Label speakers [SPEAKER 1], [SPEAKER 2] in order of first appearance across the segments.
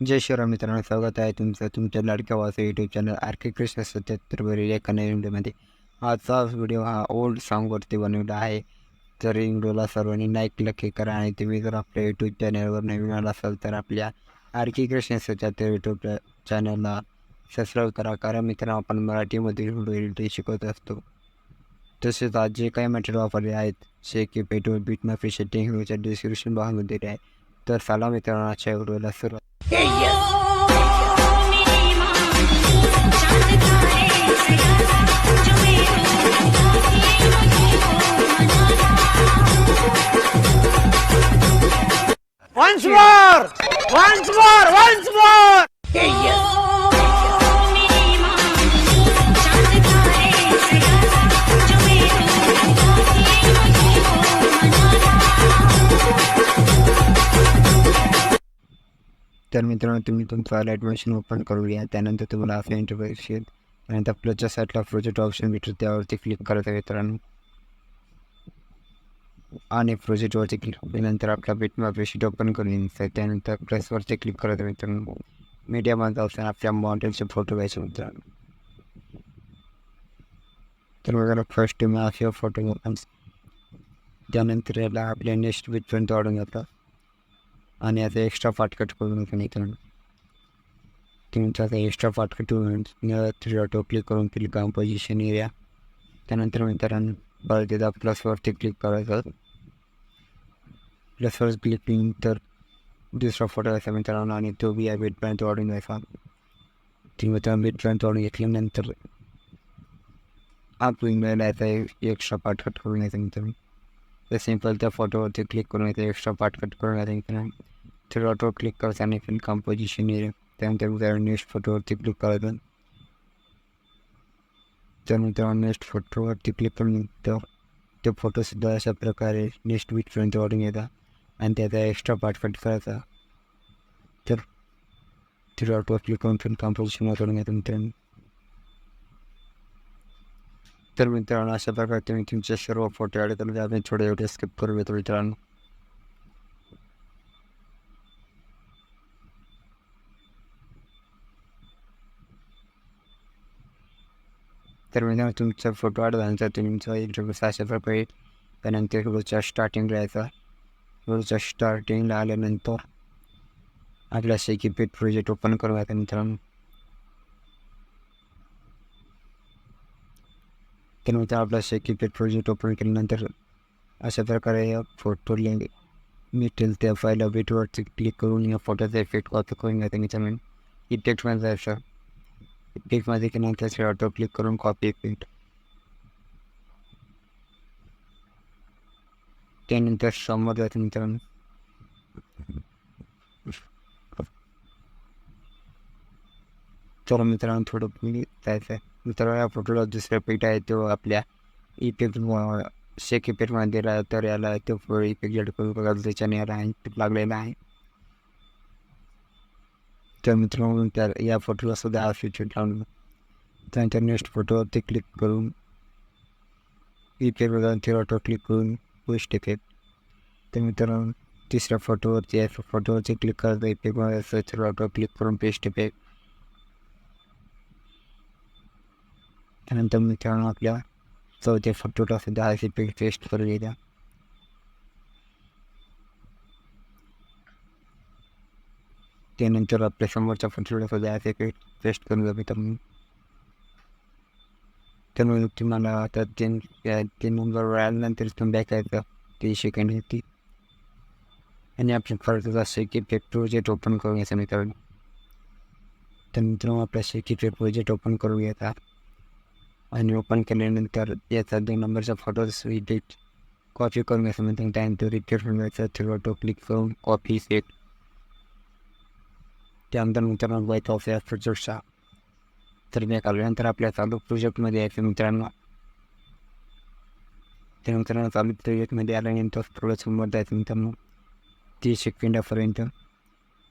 [SPEAKER 1] जय श्रीराम मित्रांनो स्वागत आहे तुमचं तुमच्या लाडक्या वाचा YouTube channel R K Krishna सत्याहत्तरवरील एका नवीन व्हिडिओमध्ये. आजचा व्हिडिओ हा ओल्ड सॉन्गवरती बनवला आहे. तर व्हिडिओला सर्वांनी लाईक नक्की करा आणि तुम्ही जर आपल्या यूट्यूब चॅनलवर नवीन आला असाल तर आपल्या आर के कृष्ण सत्याहत्तर यूट्यूब चॅनलला सबस्क्राईब करा. कारण मित्रांनो आपण मराठीमध्ये व्हिडिओ एडिटिंग शिकवत असतो. तसेच आज जे काही मटेरियल वापरले आहेत जे की पेट्रोल बीट माफी शेटिंग व्हिडिओच्या डिस्क्रिप्शन बॉक्समध्ये आहे. तर चला मित्रांनो आजच्या व्हिडिओला सुरुवात
[SPEAKER 2] Once more! Once more! Once more!
[SPEAKER 1] तर मित्रांनो तुम्ही तुमचं लाइट मशीन ओपन करूया. त्यानंतर तुम्हाला असं इंटरफेस येईल त्यानंतर प्लसच्या साईडला प्रोजेक्ट ऑप्शन भेटतो त्यावरती क्लिक करायचं मित्रांनो. आणि प्रोजेक्टवरती क्लिक केल्यानंतर आपला बिटमॅप शीट ओपन करून येईल त्यानंतर प्लसवरती क्लिक करायचं मित्रांनो. मीडियामध्ये ऑप्शन आपल्या मॉडेलचे फोटो घ्यायचे मित्रांनो. तर वगैरे फर्स्ट तुम्ही असे फोटो त्यानंतर याला आपल्या नेक्स्ट बिटपर्यंत ऑर्डर घेतात पार्ट कट करून पण मित्रांनो तुमचा आता एक्स्ट्रा करून थ्री ऑटो क्लिक करून क्लिक कंपोजिशन एरिया त्यानंतर मित्रांनो परत तिथं प्लसवरती क्लिक करायचं प्लसवर क्लिक केली तर दुसरा फ़ोटो घ्यायचा मित्रांनो आणि तो बी या बीटपर्यंत वाढून घ्यायचा ती मित्रांनो बीटपर्यंत वाढून घेतल्यानंतर आपण याचा एक्स्ट्रा पार्ट कट करून घ्यायचा मित्रांनो तो सिंपल तो फ़ोटो तो क्लिक करूँ तो एक्स्ट्रा पार्ट कट करूँ आई थिंक फिर ऑटो क्लिक कर नहीं फिर कंपोजिशन ये तेम तेरे नेक्स्ट फ़ोटो तो क्लिक कर तेन तेरा नेक्स्ट फ़ोटो तो क्लिक कर तो तो फ़ोटो सीधा ऐसा प्रकार है नेक्स्ट वीकपर्यंत ऑर्डर येतात आणि त्याचा एक्स्ट्रा पार्ट कट करायचा तर थ्री ऑटो क्लिक करून फिरून कॉम्पोजिशन वाचून घेतो तर मित्रांनो अशा प्रकारे तुम्ही तुमचे सर्व फ़ोटो ॲड करून आपण थोडे एवढे स्किप करू येतो मित्रांनो तर। मित्रांनो तुमचा फ़ोटो ॲड झाल्यानंतर तुमचा इंटरव्ह्यूस अशा प्रकारे त्यानंतर व्हिडिओच्या स्टार्टिंगला यायचा व्हिडिओच्या स्टार्टिंगला आल्यानंतर आपल्या शेकी पेट प्रोजेक्ट ओपन करू आता मित्रांनो त्यानंतर आपला शेकी प्रोजेक्ट ओपन केल्यानंतर अशा प्रकारे या फोटो लिंक मिळतील त्या फाईल अपडेटवरती क्लिक करून या फोटोचा इफेक्ट कॉपी करून घ्या त्यांच्या मेन इफेक्टमध्ये जायचं इफेक्टमध्ये केल्यानंतर ऑटो क्लिक करून कॉपी इफेक्ट त्यानंतर समोर जायचं मित्रांनो तर मित्रांनो थोडं मी जायचं आहे मित्रांनो या फोटोला दुसरा पेट आहे तो आपल्या इफेक्ट शेक इफेक्टमध्ये दिला तर याला तो इफेक्ट जड करून बघा त्याच्याने याला लागलेला आहे. तर मित्रांनो त्या या फोटोला सुद्धा हा फीचर लावून त्यानंतर नेक्स्ट फोटोवरती क्लिक करून इफेक्ट जाऊन ते ऑटो क्लिक करून पोस्ट इफेक्ट तर मित्रांनो तिसऱ्या फोटोवरती या फोटोवरती क्लिक करायचं इफेक्टमध्ये सर्च ऑटो क्लिक करून पेस्ट इफेक्ट त्यानंतर मित्रांनो आपल्या चौथ्या फोटोला सुद्धा हा इफ़ेक्ट पेस्ट करून येत्या त्यानंतर आपल्या समोरच्या फोटोला सुद्धा हा इफ़ेक्ट पेस्ट करून जाऊ तर त्यामुळे तुम्हाला आता तीन तीन नंबर आल्यानंतर तुम्ही बॅक यायचं ते सेकंड येते आणि आपल्या फरक असं की पेट प्रोजेक्ट ओपन करून घ्यायचं मित्रांनो तर मित्रांनो आपल्या शेकीचे प्रोजेक्ट ओपन करून and you open calendar yes the numbers of photos we did copy conversation time to retrieve from website through to click from copy it त्यानंतर मित्रांनो व्हाईट ऑफ़ या प्रोजेक्टचा तर मी काढल्यानंतर आपल्या चालू प्रोजेक्टमध्ये यायचं मित्रांनो त्या मित्रांनो चालू प्रोजेक्टमध्ये आल्यानंतर थोडं समोर जायचं मित्रांनो तीस सेकंडापर्यंत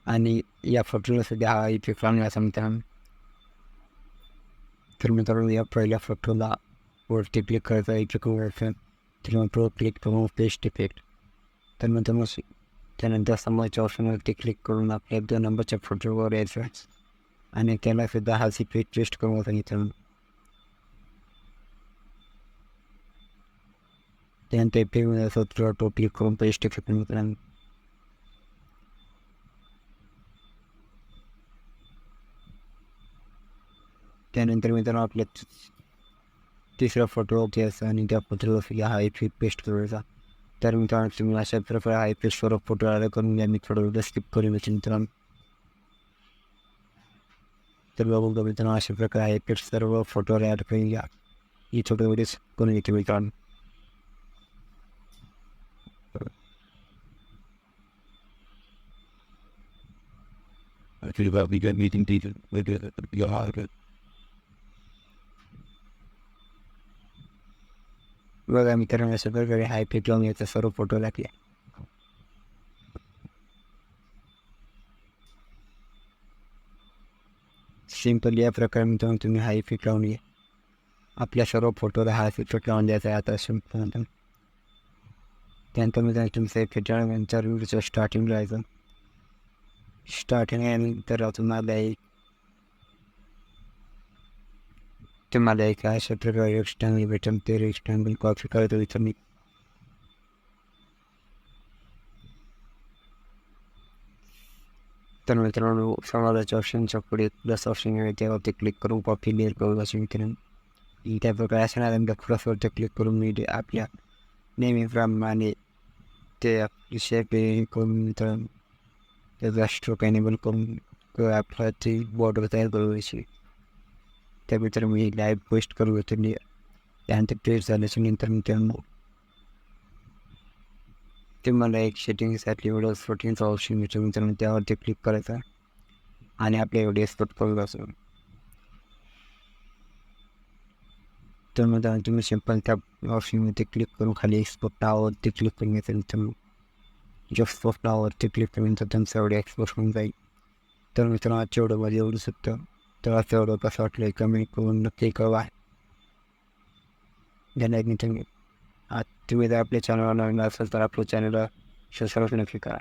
[SPEAKER 1] आणि या फोटोला सध्या हा इफ़ेक्ट लावून मित्रांनो तर मित्रांनो या पहिल्या फोटोला वरती क्लिक करायचा इफेक्ट करायचं तर प्रो क्लिक करून पेस्ट इफेक्ट तर मित्रांनो त्यानंतर समोरच्या ऑप्शनवरती क्लिक करून आपल्या दोन नंबरच्या फोटोवर यायचं आणि त्याला सुद्धा हा सी पेज पेस्ट करून सांगितलं त्यानंतर पेमध्ये असं थोडा तो क्लिक करून पेस्ट करून मित्रांनो त्यानंतर मित्रांनो आपल्या तिसरा फ़ोटो घ्यायचा आणि त्या सुद्धा हा पेस्ट करायचा तर मित्रांनो तुम्ही अशा प्रकारे हा सर्व फ़ोटो ॲड करून घ्या मी थोडं स्किप करून मित्रांनो तर मित्रांनो अशा प्रकारे हा इफ़ेक्ट सर्व फोटोवर ॲड करून घ्या ही छोटं व्हिडिओ करून घेतो मित्रांनो
[SPEAKER 3] Actually, meeting.
[SPEAKER 1] बघा मित्रांनो अशा प्रकारे हा इफ़ेक्ट लावून याचा सर्व फ़ोटो लागले सिम्पल या प्रकारे मित्रांनो, तुम्ही हा इफ़ेक्ट लावून घ्या. आपल्या सर्व फोटोला हा इफ़ेक्ट लावून द्यायचा आहे आता सिम्पल त्यानंतर मित्रांनो, तुमचा इफ़ेक्ट नंतर व्हिडिओचं स्टार्टिंग राहायचं. स्टार्टिंग यानंतर तुम्हाला एक ते मला एक अशा प्रकारे रेक्स्टँगल भेटेल ते रेक्स्टँगल कॉफी करतो इथं मी तर मित्रांनो समाजाच्या ऑप्शनच्या पुढे प्लस ऑप्शन आहे त्यावरती क्लिक करून कॉफी क्लिअर करू असे मित्रांनो त्या प्रकारे असणार प्लसवरती क्लिक करून मी आपल्या नेहमीप्रमाणे ते आपली शेअर पे करून मित्रांनो त्याचा स्ट्रोक एनेबल करून आपला आपल्या ती बॉर्डर तयार करू इच्छित त्यानंतर मी लाईव्ह पोस्ट करू होतो. मी त्यानंतर ट्रेस झाल्याच्यानंतर मी त्या ते मला एक सेटिंगसाठी व्हिडिओ शूटिंगचा ऑप्शन मिळतो मित्रांनो त्यावरती क्लिक करायचा. आणि आपल्या व्हिडिओ एक्सपोर्ट करू असं तर मग तुम्ही सिंपल त्या ऑप्शनमध्ये क्लिक करून खाली एक्सपोर्ट नावावरती क्लिक करून घ्यायचं मित्रांनो जो एक्सपोर्ट नावावरती क्लिक करून तर एवढे व्हिडिओ एक्सपोर्ट होऊन जाईल. तर मित्रांनो आजच्या व्हिडिओमध्ये एवढू शकतं तर असं एवढं कसं वाटलं कमेंट करून नक्की कळवा धन्यवाद तुम्ही आज तुम्ही जर आपल्या चॅनलला नवीन असेल तर आपल्या चॅनलला सबस्क्राईब नक्की करा